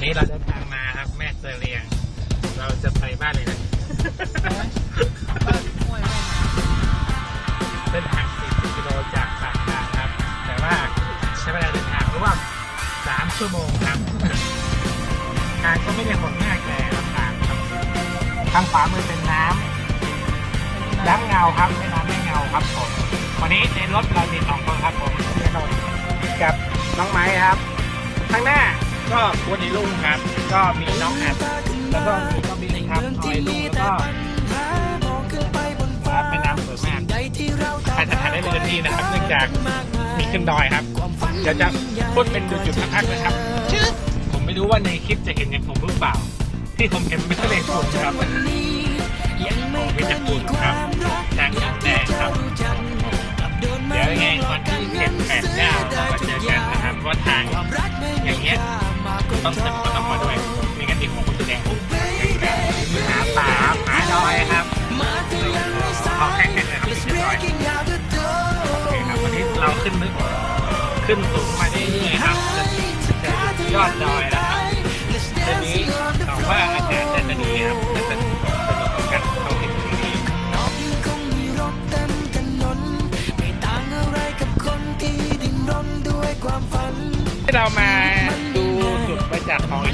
วันนี้เราเดินทางมาครับแม่เสลียง เราจะไปบ้านเลยนะเส้นทาง 40 กิโลจากปากทางครับ แต่ว่าใช้เวลาเดินทางร่วม 3 ชั่วโมงครับ ทางก็ไม่ได้หดมากแต่ลำบากครับ ทางขวามือเป็นน้ำน้ำเงาครับไม่น้ำไม่เงาครับผมวันนี้ในรถเรามีสองคนครับผมเนนนท์กับน้องไม้ครับ ข้างหน้า ก็คุณไอลุงครับ ก็มีน้องแอดแล้วก็มีก็มีครับออยลุงแล้วก็ครับเป็นน้ำสวยมากใครจะถ่ายได้เลยทันทีนะครับ เนื่องจากมีขึ้นดอยครับเดี๋ยวจะพูดเป็นจุดๆพักๆนะครับผมไม่รู้ว่าในคลิปจะเห็นอย่างผมหรือเปล่า ที่ผมเห็นไม่ใช่เลนฝุ่นครับมีแต่ฝุ่นครับทางแดงครับเดี๋ยวยังไงวันที่เจ็ดแปดเก้าเรามาเจอกันนะครับว่าทางอย่างเงี้ย ต้องจะก็ต้องมาด้วยไม่งั้นเดี๋ยวผมก็จะแดงปุ๊บหาป่าหาดอยครับเขาแข่งกันนะครับที่จะดอยโอเคครับวันนี้เราขึ้นนึกขึ้นสูงมาเรื่อยๆครับจะจะยอดดอยแล้วครับทีนี้หวังว่าอากาศจะดีครับจะสนุกสนุกกับการเข้าเห็นที่นี่ดีเรามา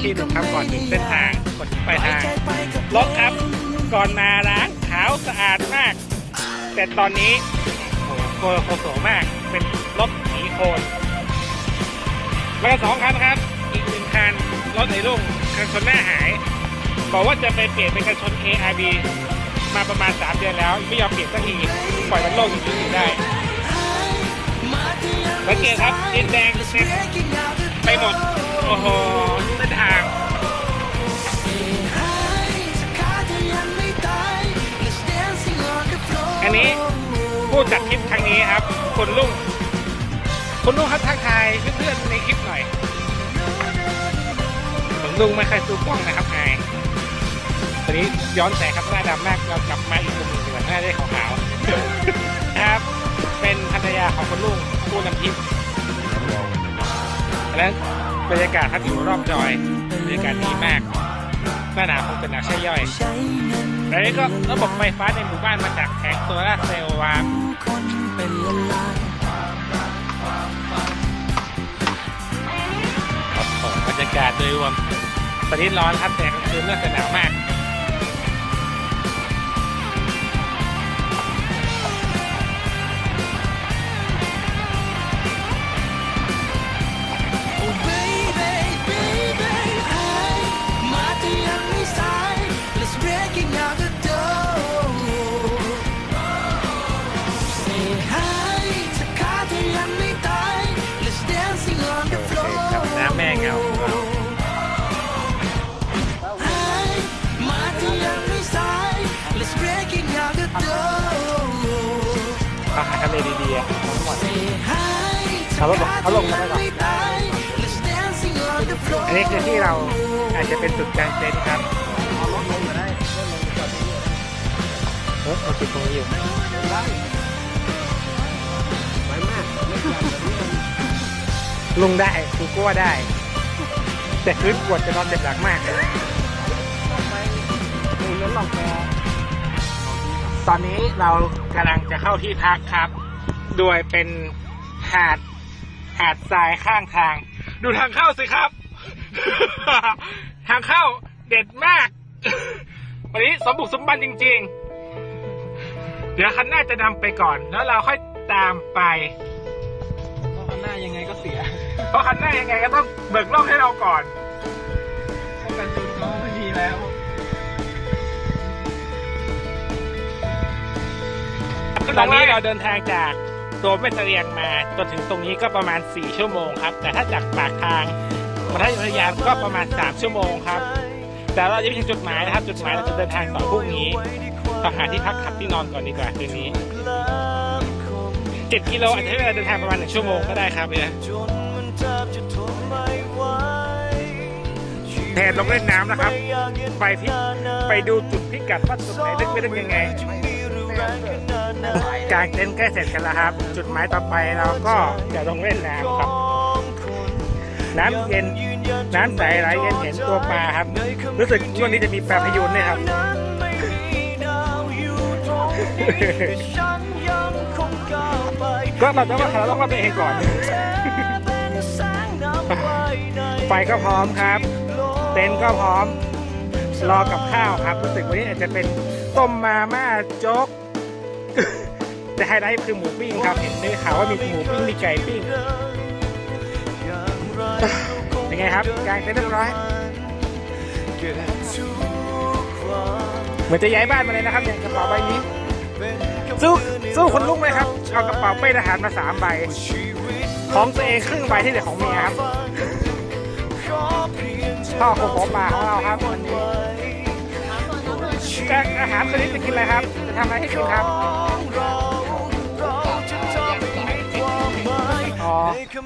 ที่หนึงครับก่อนถึงเส้นทางก่อนถึงปลายทางรถครับก่อนมาล้างขาวสะอาดมาก แต่ตอนนี้โอ้โหโคโคโสมาก เป็นรถสีโคนมาสองคันครับ อีกหนึ่งคันรถไอ้ลุงคันชนหน้าหาย บอกว่าจะไปเปลี่ยนเป็นกันชน ARB มาประมาณ 3 เดือนแล้ว ไม่ยอมเปลี่ยนสักทีปล่อยมันโลกจริงๆอยู่ได้สังเกตครับดินแดงเช็ดไปหมด โอ้โห อันนี้ผู้จัดคลิปครั้งนี้ครับคุณลุงคุณลุงครับทักทายเพื่อนๆในคลิปหน่อยผมลุงไม่เคยสู้กล้องนะครับไงตอนนี้ย้อนแสงครับหน้าดำมากเรากลับมาอีกมุมหนึงดีกว่าหน้าได้ขาวๆนะครับ เป็นภรรยาของคุณลุงผู้นำคลิปและบรรยากาศครับอยู่รอบจอยบรรยากาศดีมาก หน้าหนาวคงเป็นหนาวใช่ย่อยแล้วนี่ก็ระบบไฟฟ้าในหมู่บ้านมาจากแผงโซลาร์เซลล์ครับโอ้โหบรรยากาศโดยรวมตอนนี้ร้อนครับแต่กลางคืนน่าจะหนาวมากาลงเขาลงมาได้ก่อนอันนี้คือที่เราอาจจะเป็นจุดกลางเต็นท์ครับเออเราติดตรงนี้อยู่ลุงได้ครูก็ว่าได้ แต่คืนปวดจะนอนเจ็บหลังมากตอนนี้เรากำลังจะเข้าที่พักครับ โดยเป็นหาด หาดทรายข้างทาง ดูทางเข้าสิครับ ทางเข้าเด็ดมาก วันนี้สมบุกสมบันจริง ๆ เดี๋ยวคันหน้าจะนำไปก่อน แล้วเราค่อยตามไป เพราะข้างหน้ายังไงก็เสียเพราะคันหน้ายังไงก็ต้องเบิกรอบให้เราก่อนเพราะกันชนเขาไม่ดีแล้ว ตอนนี้เราเดินทางจาก ตัวแม่เสลียงมาจนถึงตรงนี้ก็ประมาณ 4 ชั่วโมงครับ แต่ถ้าจากปากทางมาที่พัทยาก็ประมาณ 3 ชั่วโมงครับ แต่เราจะไปถึงจุดหมายนะครับ จุดหมายเราจะเดินทางต่อพรุ่งนี้ต้องหาที่พักขับที่นอนก่อนดีกว่าคืนนี้ 7 กิโลอาจจะใช้เวลาเดินทางประมาณ 1 ชั่วโมงก็ได้ครับเนี่ยแทนลงเล่นน้ำนะครับ ไปที่ไปดูจุดพิกัดว่าจุดไหนลึกไม่ลึกยังไง กางเต็นท์ใกล้เสร็จกันแล้วครับ จุดหมายต่อไปเราก็จะลงเล่นน้ำครับ น้ำเย็นน้ำใสไหลเย็นเห็นตัวปลาครับ รู้สึกช่วงนี้จะมีปลาพยูนด้วยครับก็เราต้องว่าเราต้องว่าตัวเองก่อน ไฟก็พร้อมครับ เต็นท์ก็พร้อม รอกับข้าวครับ รู้สึกวันนี้อาจจะเป็นต้มมาม่าโจ๊ก แต่ไฮไลท์คือหมูปิ้งครับเห็นได้ข่าวว่ามีหมูปิ้งมีไก่ปิ้งเป็นไงครับกางเต็นท์เรียบร้อยเหมือนจะย้ายบ้านมาเลยนะครับอย่างกระเป๋าใบนี้สู้สู้คนลุกไหมครับเอากระเป๋าเป้ทหารมาสามใบ ของตัวเองครึ่งใบที่เหลือของเมียครับพ่อของผมมาของเราครับวันนี้จะอาหารคืนนี้จะกินอะไรครับจะทำอะไรให้กินครับ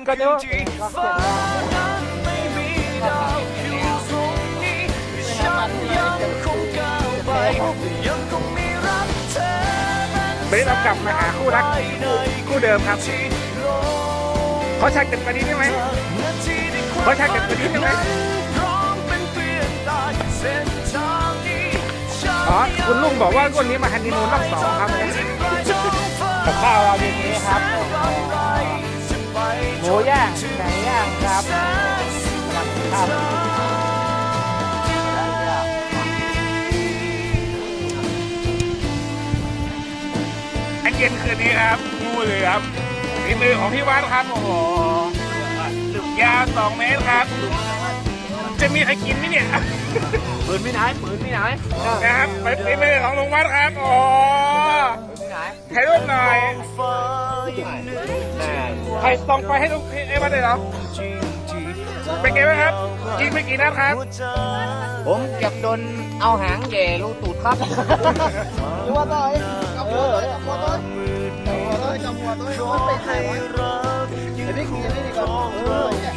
ก็เดี๋ยวก็เสร็จแล้ววันนี้เรากลับมาหาคู่รักคู่เดิมครับขอชักกันกว่านี้ได้ไหมขอชักกันกว่านี้ได้ไหมอ๋อคุณลุงบอกว่าวันนี้มาฮันนีมูนรอบสองครับกับข้าวเราเย็นนี้ครับ หมูย่างไก่ย่างครับครับไอเย็นคืนนี้ครับงูเหลือมฝีมือของพี่วัดครับ โอ้โหลึกยาวสองเมตรครับ จะมีใครกินไหมเนี่ยปืนไม่ไหนปืนไม่ไหนนะครับเป็นฝีมือของลุงวัดครับ โอ้โหไม่ไหนถ่ายรูปหน่อย ถ่ายส่องไปให้ลูกไอ้วัดเลยเหรอเป็นไงบ้างครับยิงไปกี่นัดครับ ผมเก็บโดนเอาหางแย่รูตูดครับหัวต่อยกับหัวต่อยกับหัวต่อยกับหัวต่อยกับหัวต่อยมันเป็นใครวะเดี๋ยวพี่คุยกันนี่ดีกว่าเออเนี่ย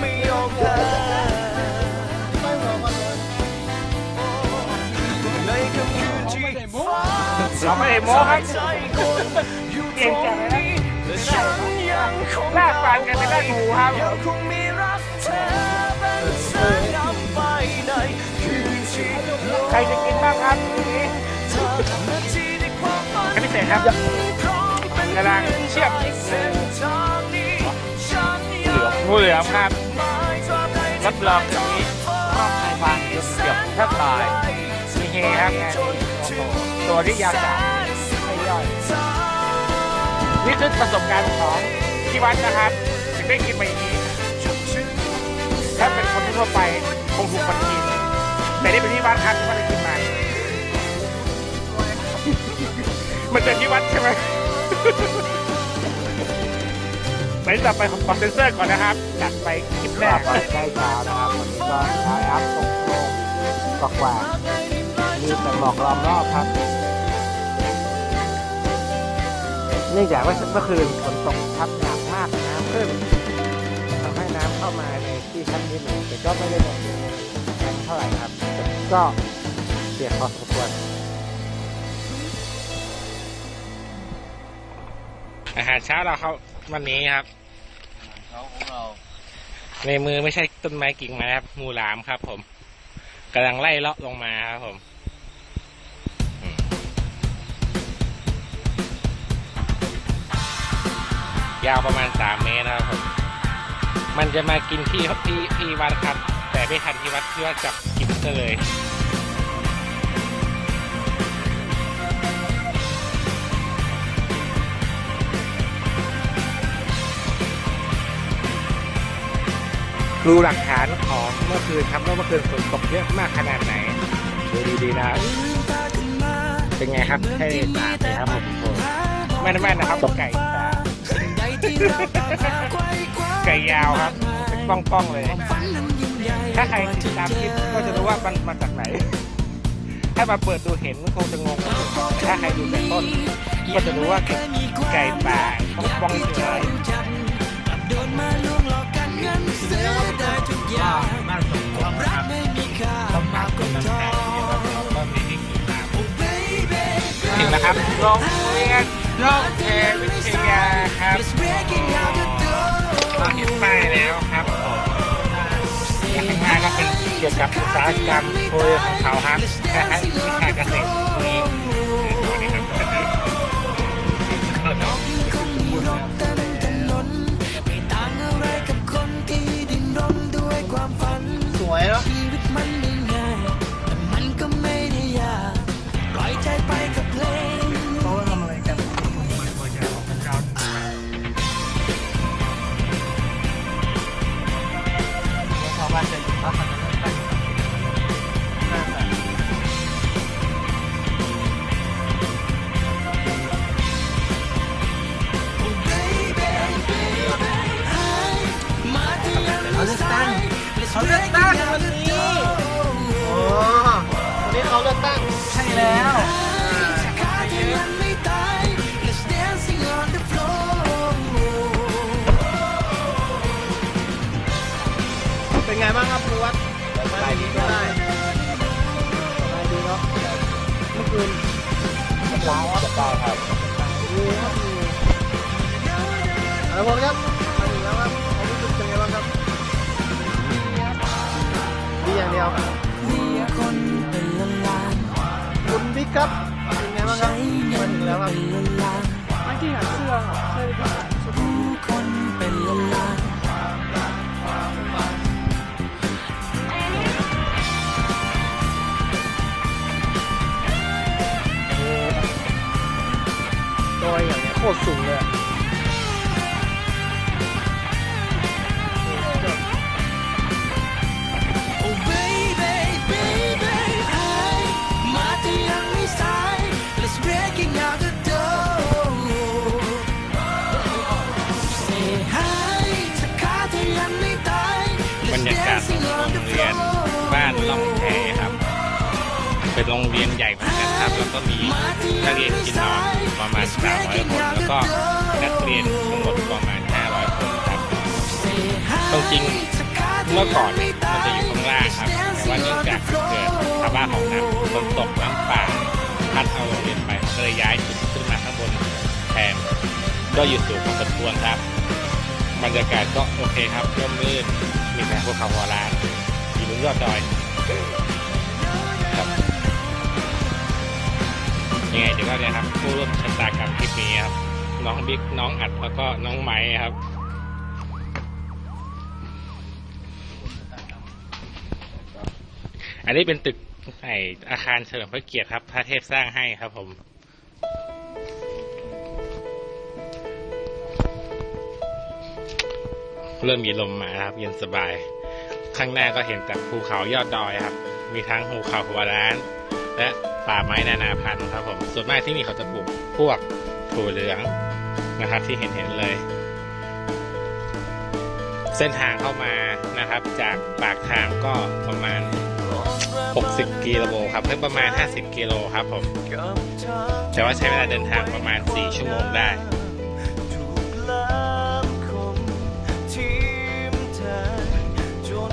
ไม่ยอมแพ้ เราไม่ได้โม้ครับใคนอยู่ตเก่งรจังเลยนะนี้และฉันยังคงลาปานกันเป็นหน้างูครับใครจะกินบ้างครับนี้เธอนาทีในความฝันนี้เสร็จครับพร้อมเป็นกำลังเชียังงูเหลือมครับรับรองคืนนี้รอบไทยบางเกือบเกือบแทบตายมีเฮครับงานนี้ ตัวที่ยาวจัดไม่ย่อยนี่คือประสบการณ์ของที่วัดนะครับถึงได้กินไปอย่างนี้ ถ้าเป็นคนทั่วไปคงถูกคนกิน แต่นี่เป็นที่วัดครับที่วัดได้กินมามันเป็นที่วัดใช่ไหมไปต่อไปผมขอเซนเซอร์ก่อนนะครับจัดไปคลิปแรกใกล้ชานะครับวันนี้ก็ใช้อัพตรงโค้งกกว่า มีแต่หมอกล้อมรอบครับ เนื่องจากว่าเมื่อคืนฝนตกทับหนักมากน้ำขึ้นทำให้น้ำเข้ามาในที่ชั้นดินแต่ก็ไม่ได้ลงแรงเท่าไหร่ครับแต่ก็เปียกพอสมควรอาหารเช้าเราเขาวันนี้ครับเขาของเรา ในมือไม่ใช่ต้นไม้กิ่งไม้ครับงูหลามครับ ผมกำลังไล่เลาะลงมาครับผม ยาวประมาณสามเมตรนะครับผมมันจะมากินที่ที่ที่วัดครับ แต่ไม่ทันที่วัดที่วัดจับกินซะเลยดูหลักฐานของเมื่อคืนครับว่าเมื่อคืนฝนตกเยอะมากขนาดไหนดูดีๆนะเป็นไงครับให้ตาไปครับผมไม่ได้แม่นนะครับไก่ตา ไก่ยาวครับเป็นป้องๆเลย ถ้าใครติดตามคลิปก็จะรู้ว่ามันมาจากไหน ถ้ามาเปิดดูเห็นคงจะงงกันอยู่แต่ถ้าใครดูแต่ต้น ก็จะรู้ว่าไก่ป่าป้องๆคืออะไรบ้านสมบูรณ์ครับต้องการคนน้ำแข็งแล้วก็มีที่กินน้ำถึงแล้วครับโรงเรียน โลกเทวิทยาครับเราเห็นป้ายแล้วครับผมและข้างหน้าก็เป็นเกี่ยวกับอุตสาหกรรมโคยของเขาครับคล้ายๆวิชาเกษตรคุย เลือกตั้งวันนี้โอ้วันนี้เขาเลือกตั้งใช่แล้วขาที่ยังไม่ตาย Let's dancing on the floor เป็นไงบ้างครับครูวัดสบายดีก็ได้สบายดีเนาะเมื่อคืนร้าวจะได้ครับดีครับดีเอาละผมครับ อย่างเดียวมีคนเป็นล้านล้านคุณบิ๊กครับเป็นไงบ้างครับใช้เงิมานถึงแล้วครับเป็นล้านล้านไม่ที่หาเสื้อใช่ไหมครับผู้คนเป็นล้านล้านโดยอย่างเนี้ยโคตรสูงเลย โรงเรียนใหญ่เหมือนกันครับ แล้วก็มีนักเรียนกินนอนประมาณ 300 คน แล้วก็นักเรียนทั้งหมดประมาณ 500 คนครับต้องจริงเมื่อก่อนเนี่ยมันจะอยู่ข้างล่างครับ แต่ว่าเนื่องจากเกิดภาวะของน้ำฝนตกน้ำป่าพัดเอาโรงเรียนไปก็เลยย้ายจุดขึ้นมาข้างบนแทนก็อยู่สูงพอสมควรครับ บรรยากาศก็โอเคครับร่มรื่นมีแต่ภูเขาหัวล้านอยู่บนยอดดอย ยังไงเดี๋ยวก็เนี่ยครับผู้ร่วมชะตากรรมคลิปนี้ครับ น้องบิ๊กน้องอัดแล้วก็น้องไม้ครับอันนี้เป็นตึกไออาคารเฉลิมพระเกียรติครับ พระเทพสร้างให้ครับผม เริ่มมีลมมาครับ เย็นสบาย ข้างหน้าก็เห็นแต่ภูเขายอดดอยครับ มีทั้งภูเขาหัวร้าน และป่าไม้นานาพันธุ์ครับผมส่วนมากที่นี่เขาจะปลูกพวกถั่วเหลืองนะครับที่เห็นเห็นๆเลย เส้นทางเข้ามานะครับ จากปากทางก็ประมาณ 60 กิโลครับเพิ่มประมาณ 50 กิโลครับผมแต่ว่าใช้เวลาเดินทางประมาณ 4 ชั่วโมงได้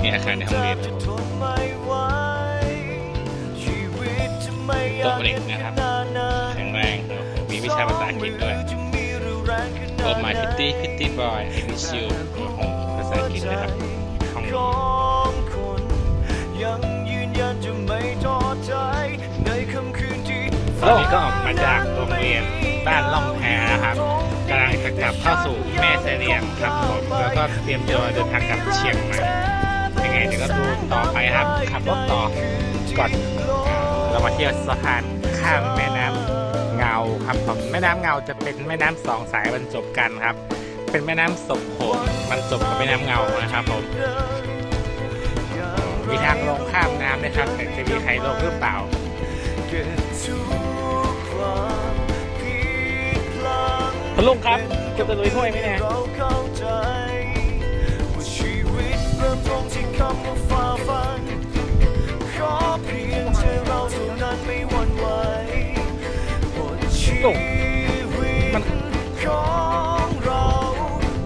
นี่อาคารในห้องเรียน ต๊ะเหล็กนะครับแข็งแรงมีวิชาภาษาอังกฤษด้วยโอมาพิตตี้พิตตี้บอยไอมิชิวโอ้โหภาษาอังกฤษนะครับของคนยังยืนยันจะไม่ท้อใจในค่ำคืนที่ตอนนี้ก็ออกมาจากโรงเรียนบ้านล่องแพนะครับกำลังจะกลับเข้าสู่แม่เสลียงครับผมแล้วก็เตรียมตัวเดินทางกลับเชียงใหม่ยังไงเดี๋ยวก็ดูต่อไปครับขับรถต่อก่อน เรามาเที่ยวสะพานข้ามแม่น้ำเงาครับผมแม่น้ำเงาจะเป็นแม่น้ำสองสายบรรจบกันครับ เป็นแม่น้ำศพโขงบรรจบกับแม่น้ำเงานะครับผมมีทางลงข้ามน้ำนะครับแต่จะมีใครลงหรือเปล่าเกิดทุกความผิดพลั้งคุณลุงครับเก็บตะลุยถ้วยไหมเนี่ยเราเข้าใจว่าชีวิตเริ่มตรงที่คำว่าฝ่าฟัน นชีวิตของเรา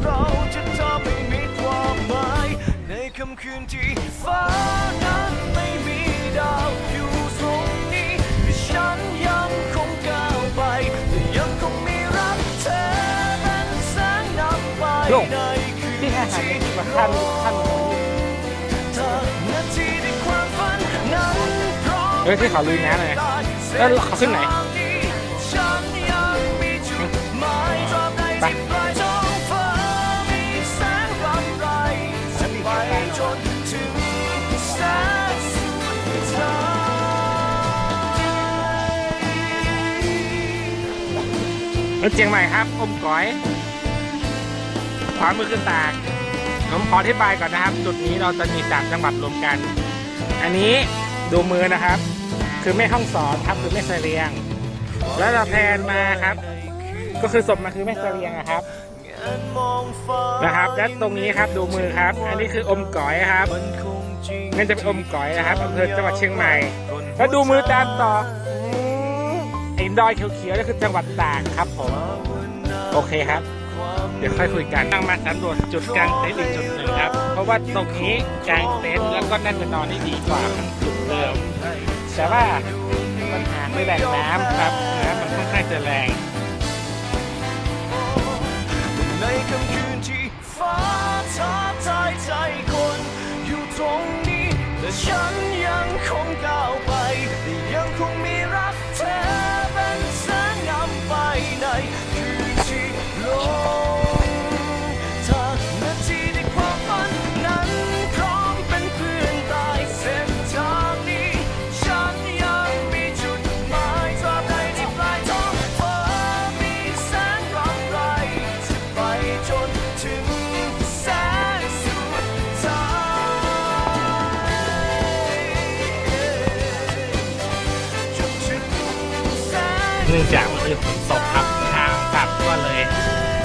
เราจะทำให้มีความหมายในค่ำคืนที่ฟ้านั้นไม่มีดาวอยู่ตรงนี้ฉันยังคงก้าวไปแต่ยังคงมีรักเธอเป็นแสงนำไปลุงในคืนที่ให้อาหารมาขั้นขั้นเธอนาทีที่ความฝันนั้นพร้อมเฮ้ยที่เขาลุยน้ำเลยเอ้ยเขาขึ้นไหน เชียงใหม่ครับอมก๋อยขวามือคือตากผมขออธิบายก่อนนะครับ จุดนี้เราจะมีสามจังหวัดรวมกัน อันนี้ดูมือนะครับ คือแม่ห้องสอนครับคือแม่เสลียง แล้วเราแพนมาครับ ก็คือศพมันคือแม่เสลียงอะครับนะครับและตรงนี้ครับดูมือครับ อันนี้คืออมก๋อยครับนั่นจะเป็นอมก๋อยนะครับอำเภอจังหวัดเชียงใหม่ แล้วดูมือตามต่อ ไอ้ดอยเขียวๆนี่คือจังหวัดตากครับผม โอเคครับ เดี๋ยวค่อยคุยกันตั้งมาสำรวจจุดกลางเต็นท์อีกจุดหนึ่งครับ เพราะว่าตรงนี้กลางเต็นท์แล้วก็น่าจะนอนได้ดีกว่าจุดเดิมแต่ว่าปัญหาคือแหล่งน้ำครับน้ำมันค่อนข้างจะแรงในค่ำคืนที่ฟ้าท้าทายใจคนอยู่ตรงนี้แต่ฉัน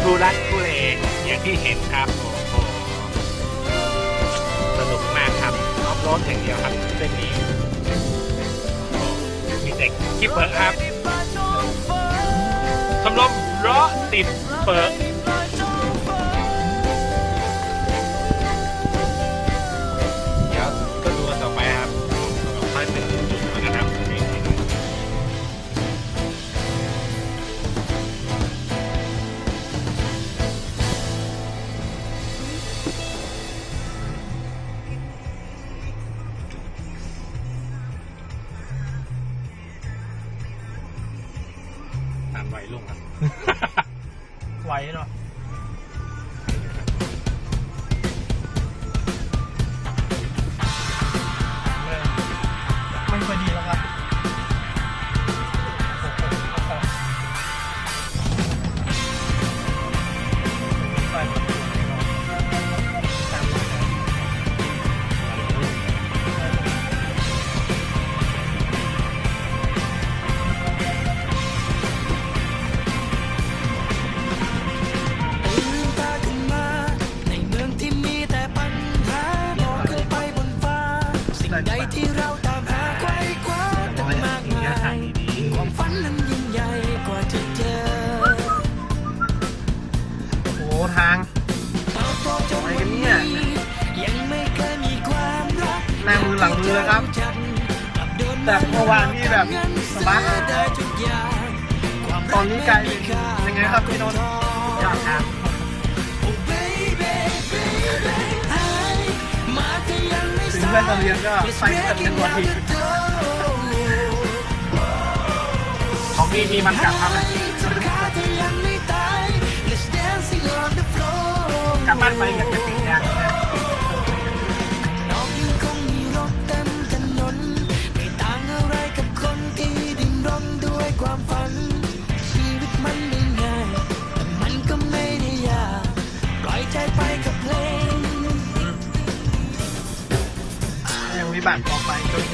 ทุรักทุเลอย่างที่เห็นครับโอ้โหสนุกมากครับออฟโรดอย่างเดียวครับเส้นนี้มีแต่คิปเปิร์ครับชมรมล้อติดเปิร์านไวลงอะ ไหวเนาะ แต่เมื่อวานนี่แบบสบายได้ทุกอย่างความตอนนี้กลายเป็นยังไงครับพี่นนท์ยอดครับโอ้ baby baby มาแต่ยังไม่ถึงเพื่อนจะเรียนก็ไปกันเป็นวันที่ของพี่มีมันกัดครับไหมกลับบ้านไปอยากจะติดยาง กับเพลงยังมีบัตรต่อไปจน